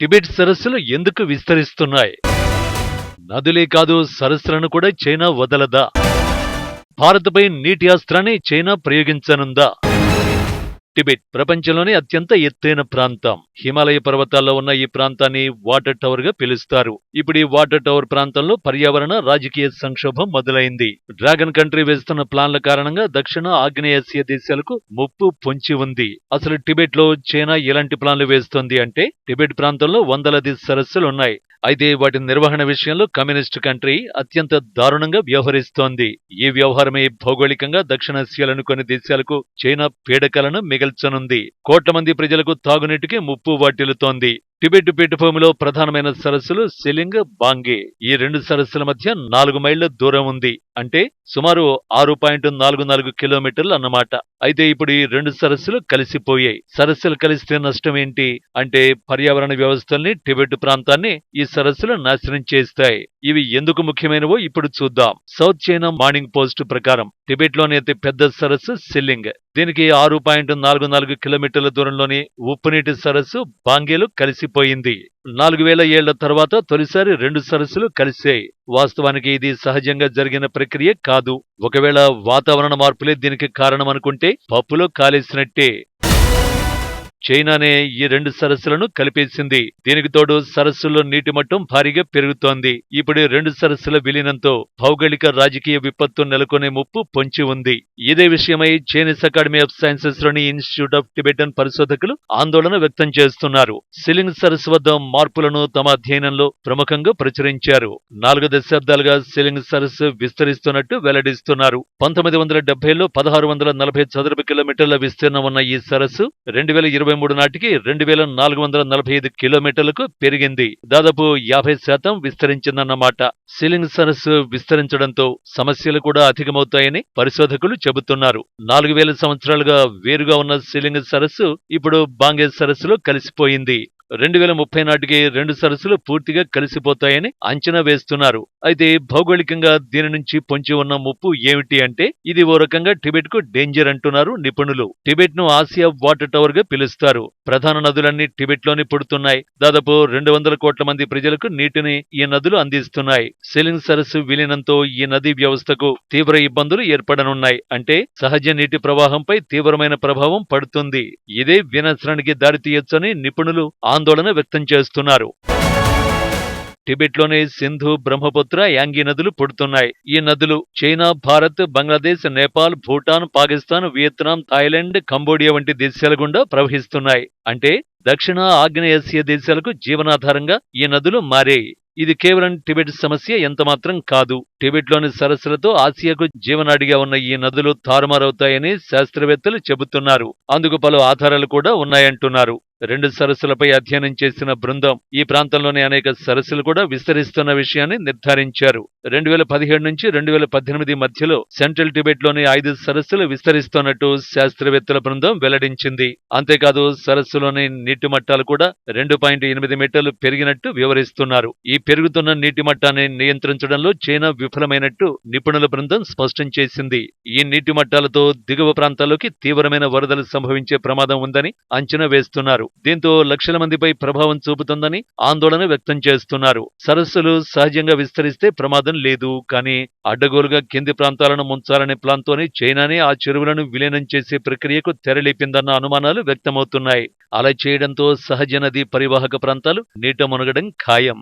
Tibet సరస్సులు ఎందుకు విస్తరిస్తున్నాయి? నదులే కాదు సరస్సులను కూడా చైనా వదలదా? భారత్పై నీటి అస్త్రాన్ని చైనా ప్రయోగించనుందా? టిబెట్ ప్రపంచంలోనే అత్యంత ఎత్తైన ప్రాంతం. హిమాలయ పర్వతాల్లో ఉన్న ఈ ప్రాంతాన్ని వాటర్ టవర్గా పిలుస్తారు. ఇప్పుడు ఈ వాటర్ టవర్ ప్రాంతంలో పర్యావరణ రాజకీయ సంక్షోభం మొదలైంది. డ్రాగన్ కంట్రీ వేస్తున్న ప్లాన్ల కారణంగా దక్షిణ ఆగ్నేయాసియా దేశాలకు ముప్పు పొంచి ఉంది. అసలు టిబెట్లో చైనా ఎలాంటి ప్లాన్లు వేస్తోంది అంటే టిబెట్ ప్రాంతంలో వందలది సరస్సులు ఉన్నాయి. అయితే వాటి నిర్వహణ విషయంలో కమ్యూనిస్టు కంట్రీ అత్యంత దారుణంగా వ్యవహరిస్తోంది. ఈ వ్యవహారమే భౌగోళికంగా దక్షిణాసియాలను కొన్ని దేశాలకు చైనా పీడకలను మిగల్చనుంది కోట్ల మంది ప్రజలకు తాగునీటికి ముప్పు వాటిల్లుతోంది. టిబెట్ పీఠభూమిలో ప్రధానమైన సరస్సులు సెలింగ్ బాంగే. ఈ రెండు సరస్సుల మధ్య నాలుగు మైళ్ళ దూరం ఉంది. అంటే సుమారు ఆరు పాయింట్ నాలుగు నాలుగు కిలోమీటర్లు అన్నమాట. అయితే ఇప్పుడు ఈ రెండు సరస్సులు కలిసిపోయాయి. సరస్సులు కలిస్తే నష్టం ఏంటి? అంటే పర్యావరణ వ్యవస్థల్ని టిబెట్ ప్రాంతాన్ని ఈ సరస్సులు నాశనం చేస్తాయి. ఇవి ఎందుకు ముఖ్యమైనవో ఇప్పుడు చూద్దాం. సౌత్ చైనా మార్నింగ్ పోస్ట్ ప్రకారం టిబెట్లోని అతి పెద్ద సరస్సు సిల్లింగ్ దీనికి ఆరు పాయింట్ నాలుగు నాలుగు కిలోమీటర్ల దూరంలోని ఉప్పునీటి సరస్సు బాంగేలు కలిసిపోయింది నాలుగు వేల ఏళ్ళ తర్వాత తొలిసారి రెండు సరస్సులు కలిశాయి. వాస్తవానికి ఇది సహజంగా జరిగిన ప్రక్రియ కాదు. ఒకవేళ వాతావరణ మార్పులే దీనికి కారణం అనుకుంటే పప్పులో కాలేసినట్టే. చైనానే ఈ రెండు సరస్సులను కలిపేసింది. దీనికి తోడు సరస్సుల్లో నీటి మట్టం భారీగా పెరుగుతోంది. ఇప్పుడు రెండు సరస్సుల విలీనంతో భౌగోళిక రాజకీయ విపత్తు నెలకొనే ముప్పు పొంచి ఉంది. ఇదే విషయమై చైనీస్ అకాడమీ ఆఫ్ సైన్సెస్లోని ఇన్స్టిట్యూట్ ఆఫ్ టిబెటన్ పరిశోధకులు ఆందోళన వ్యక్తం చేస్తున్నారు. సిలింగ్ సరస్సు వద్ద మార్పులను తమ అధ్యయనంలో ప్రముఖంగా ప్రచురించారు. నాలుగు దశాబ్దాలుగా సిలింగ్ సరస్సు విస్తరిస్తున్నట్టు వెల్లడిస్తున్నారు. పంతొమ్మిది వందల డెబ్బైలో పదహారు వందల నలభై చదరపు కిలోమీటర్ల విస్తీర్ణం ఉన్న ఈ సరస్సు రెండు వేల ఇరవై ఇరవై మూడు నాటికి రెండు వేల నాలుగు వందల నలభై ఐదు కిలోమీటర్లకు పెరిగింది. దాదాపు యాభై శాతం విస్తరించిందన్నమాట. సీలింగ్ సరస్సు విస్తరించడంతో సమస్యలు కూడా అధికమవుతాయని పరిశోధకులు చెబుతున్నారు. నాలుగు వేల సంవత్సరాలుగా వేరుగా ఉన్న సీలింగ్ సరస్సు ఇప్పుడు బాంగే సరస్సులో కలిసిపోయింది. రెండు వేల ముప్పై నాటికి రెండు సరస్సులు పూర్తిగా కలిసిపోతాయని అంచనా వేస్తున్నారు. అయితే భౌగోళికంగా దీని నుంచి పొంచి ఉన్న ముప్పు ఏమిటి అంటే ఇది ఓ రకంగా టిబెట్కు డేంజర్ అంటున్నారు నిపుణులు. టిబెట్ను ఆసియా వాటర్ టవర్గా పిలుస్తారు. ప్రధాన నదులన్నీ టిబెట్లోని పుడుతున్నాయి. దాదాపు రెండు వందల కోట్ల మంది ప్రజలకు నీటిని ఈ నదులు అందిస్తున్నాయి. సెలింగ్ సరస్సు విలీనంతో ఈ నదీ వ్యవస్థకు తీవ్ర ఇబ్బందులు ఏర్పడనున్నాయి. అంటే సహజ నీటి ప్రవాహంపై తీవ్రమైన ప్రభావం పడుతుంది. ఇదే వినాశనానికి దారితీయొచ్చని నిపుణులు ఆందోళన వ్యక్తం చేస్తున్నారు. టిబెట్లోని సింధు బ్రహ్మపుత్ర యాంగి నదులు పుడుతున్నాయి. ఈ నదులు China Bharat Bangladesh Nepal Bhutan Pakistan Vietnam Thailand Cambodia వంటి దేశాల గుండా ప్రవహిస్తున్నాయి. అంటే దక్షిణ ఆగ్నేయాసియా దేశాలకు జీవనాధారంగా ఈ నదులు మారాయి. ఇది కేవలం టిబెట్ సమస్య ఎంతమాత్రం కాదు. టిబెట్లోని సరస్సులతో ఆసియాకు జీవనాడిగా ఉన్న ఈ నదులు తారుమారవుతాయని శాస్త్రవేత్తలు చెబుతున్నారు. అందుకు పలు ఆధారాలు కూడా ఉన్నాయంటున్నారు. రెండు సరస్సులపై అధ్యయనం చేసిన బృందం ఈ ప్రాంతంలోని అనేక సరస్సులు కూడా విస్తరిస్తున్న విషయాన్ని నిర్ధారించారు. రెండు వేల పదిహేడు నుంచి రెండు వేల పద్దెనిమిది మధ్యలో సెంట్రల్ టిబెట్లోని ఐదు సరస్సులు విస్తరిస్తున్నట్టు శాస్త్రవేత్తల బృందం వెల్లడించింది. అంతేకాదు సరస్సులోని నీటి మట్టాలు కూడా రెండు పాయింట్ ఎనిమిది మీటర్లు పెరిగినట్టు వివరిస్తున్నారు. ఈ పెరుగుతున్న నీటి మట్టాన్ని నియంత్రించడంలో చైనా విఫలమైనట్టు నిపుణుల బృందం స్పష్టం చేసింది. ఈ నీటి మట్టాలతో దిగువ ప్రాంతాల్లోకి తీవ్రమైన వరదలు సంభవించే ప్రమాదం ఉందని అంచనా వేస్తున్నారు. దీంతో లక్షల మందిపై ప్రభావం చూపుతుందని ఆందోళన వ్యక్తం చేస్తున్నారు. సరస్సులు సహజంగా విస్తరిస్తే ప్రమాదం లేదు కానీ అడ్డగోలుగా కింది ప్రాంతాలను ముంచాలనే ప్లాన్తోనే చైనానే ఆ చెరువులను విలీనం చేసే ప్రక్రియకు తెరలేపిందన్న అనుమానాలు వ్యక్తమవుతున్నాయి. అలా చేయడంతో సహజ నదీ పరివాహక ప్రాంతాలు నీట మునగడం ఖాయం.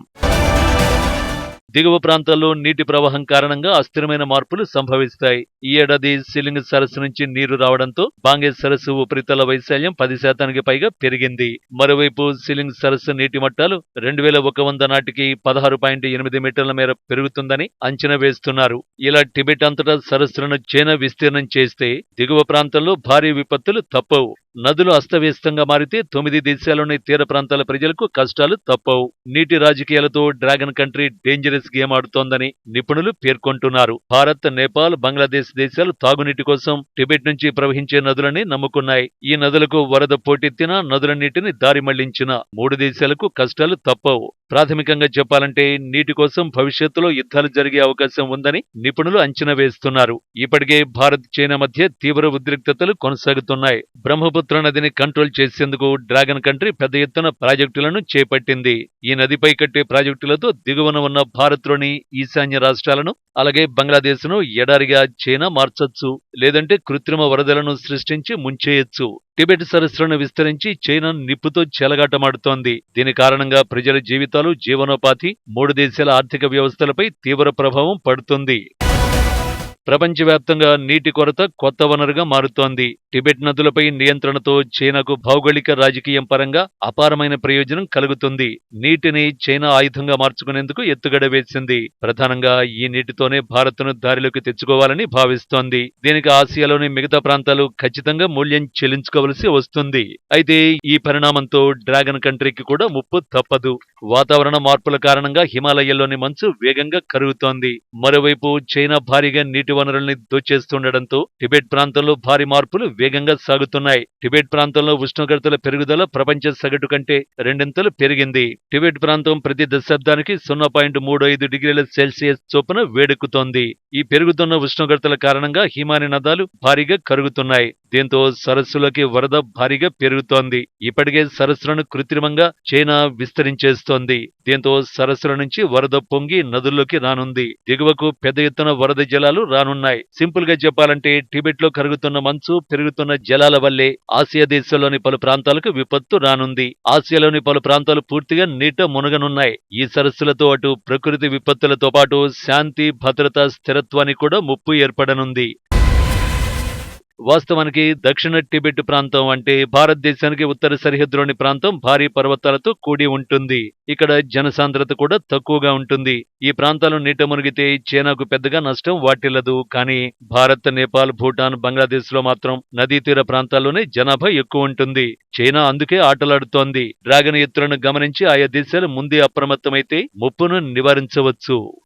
దిగువ ప్రాంతాల్లో నీటి ప్రవాహం కారణంగా అస్థిరమైన మార్పులు సంభవిస్తాయి. ఈ ఏడాది సిలింగ్ సరస్సు నుంచి నీరు రావడంతో బాంగే సరస్సు ఉపరితల వైశాల్యం పది శాతానికి పైగా పెరిగింది. మరోవైపు సిలింగ్ సరస్సు నీటి మట్టాలు రెండు వేల ఒక వంద నాటికి పదహారు పాయింట్ ఎనిమిది మీటర్ల మేర పెరుగుతుందని అంచనా వేస్తున్నారు. ఇలా టిబెట్ అంతటా సరస్సులను చైనా విస్తీర్ణం చేస్తే దిగువ ప్రాంతంలో భారీ విపత్తులు తప్పవు. నదులు అస్తవ్యస్తంగా మారితే తొమ్మిది దేశాల్లోని తీర ప్రాంతాల ప్రజలకు కష్టాలు తప్పవు. నీటి రాజకీయాలతో డ్రాగన్ కంట్రీ డేంజరస్ గేమ్ ఆడుతోందని నిపుణులు పేర్కొంటున్నారు. భారత్ నేపాల్ బంగ్లాదేశ్ దేశాలు తాగునీటి కోసం టిబెట్ నుంచి ప్రవహించే నదులని నమ్ముకున్నాయి. ఈ నదులకు వరద పోటెత్తినా నదుల నీటిని దారి మళ్ళించిన మూడు దేశాలకు కష్టాలు తప్పవు. ప్రాథమికంగా చెప్పాలంటే నీటి కోసం భవిష్యత్తులో యుద్ధాలు జరిగే అవకాశం ఉందని నిపుణులు అంచనా వేస్తున్నారు. ఇప్పటికే భారత్ చైనా మధ్య తీవ్ర ఉద్రిక్తతలు కొనసాగుతున్నాయి. బ్రహ్మపుత్ర నదిని కంట్రోల్ చేసేందుకు డ్రాగన్ కంట్రీ పెద్ద ఎత్తున ప్రాజెక్టులను చేపట్టింది. ఈ నదిపై కట్టే ప్రాజెక్టులతో దిగువన ఉన్న భారత్లోని ఈశాన్య రాష్ట్రాలను అలాగే బంగ్లాదేశ్ను ఎడారిగా చైనా మార్చొచ్చు లేదంటే కృత్రిమ వరదలను సృష్టించి ముంచేయొచ్చు. టిబెట్ సరస్సులను విస్తరించి చైనా నిప్పుతో చెలగాటమాడుతోంది. దీని కారణంగా ప్రజల జీవితాలు జీవనోపాధి మూడు దేశాల ఆర్థిక వ్యవస్థలపై తీవ్ర ప్రభావం పడుతుంది. ప్రపంచవ్యాప్తంగా నీటి కొరత కొత్త వనరుగా మారుతోంది. టిబెట్ నదులపై నియంత్రణతో చైనాకు భౌగోళిక రాజకీయం పరంగా అపారమైన ప్రయోజనం కలుగుతుంది. నీటిని చైనా ఆయుధంగా మార్చుకునేందుకు ఎత్తుగడ వేసింది. ప్రధానంగా ఈ నీటితోనే భారత్ను దారిలోకి తెచ్చుకోవాలని భావిస్తోంది. దీనికి ఆసియాలోని మిగతా ప్రాంతాలు ఖచ్చితంగా మూల్యం చెల్లించుకోవలసి వస్తుంది. అయితే ఈ పరిణామంతో డ్రాగన్ కంట్రీకి కూడా ముప్పు తప్పదు. వాతావరణ మార్పుల కారణంగా హిమాలయాల్లోని మంచు వేగంగా కరుగుతోంది. మరోవైపు చైనా భారీగా నీటి వనరుల్ని దోచేస్తుండటంతో టిబెట్ ప్రాంతంలో భారీ మార్పులు వేగంగా సాగుతున్నాయి. టిబెట్ ప్రాంతంలో ఉష్ణోగ్రతల పెరుగుదల ప్రపంచ సగటు కంటే రెండింతలు పెరిగింది. టిబెట్ ప్రాంతం ప్రతి దశాబ్దానికి సున్నా పాయింట్ మూడు ఐదు డిగ్రీల సెల్సియస్ చొప్పున వేడెక్కుతోంది. ఈ పెరుగుతున్న ఉష్ణోగ్రతల కారణంగా హిమాని నదాలు భారీగా కరుగుతున్నాయి. దీంతో సరస్సులకి వరద భారీగా పెరుగుతోంది. ఇప్పటికే సరస్సులను కృత్రిమంగా చైనా విస్తరించేస్తోంది. దీంతో సరస్సుల నుంచి వరద పొంగి నదుల్లోకి రానుంది. దిగువకు పెద్ద ఎత్తున వరద జలాలు రానున్నాయి. సింపుల్గా చెప్పాలంటే టిబెట్లో కరుగుతున్న మంచు పెరుగుతున్న జలాల వల్లే ఆసియా దేశాల్లోని పలు ప్రాంతాలకు విపత్తు రానుంది. ఆసియాలోని పలు ప్రాంతాలు పూర్తిగా నీట మునగనున్నాయి. ఈ సరస్సులతో అటు ప్రకృతి విపత్తులతో పాటు శాంతి భద్రత స్థిరత్వానికి కూడా ముప్పు ఏర్పడనుంది. వాస్తవానికి దక్షిణ టిబెట్ ప్రాంతం అంటే భారతదేశానికి ఉత్తర సరిహద్దులోని ప్రాంతం భారీ పర్వతాలతో కూడి ఉంటుంది. ఇక్కడ జనసాంద్రత కూడా తక్కువగా ఉంటుంది. ఈ ప్రాంతాలు నీట మునిగితే చైనాకు పెద్దగా నష్టం వాటిల్లదు. కానీ భారత్ నేపాల్ భూటాన్ బంగ్లాదేశ్లో మాత్రం నదీ తీర ప్రాంతాల్లోనే జనాభా ఎక్కువ ఉంటుంది. చైనా అందుకే ఆటలాడుతోంది. డ్రాగన్ ఎత్తులను గమనించి ఆయా దేశాలు ముందే అప్రమత్తమైతే ముప్పును నివారించవచ్చు.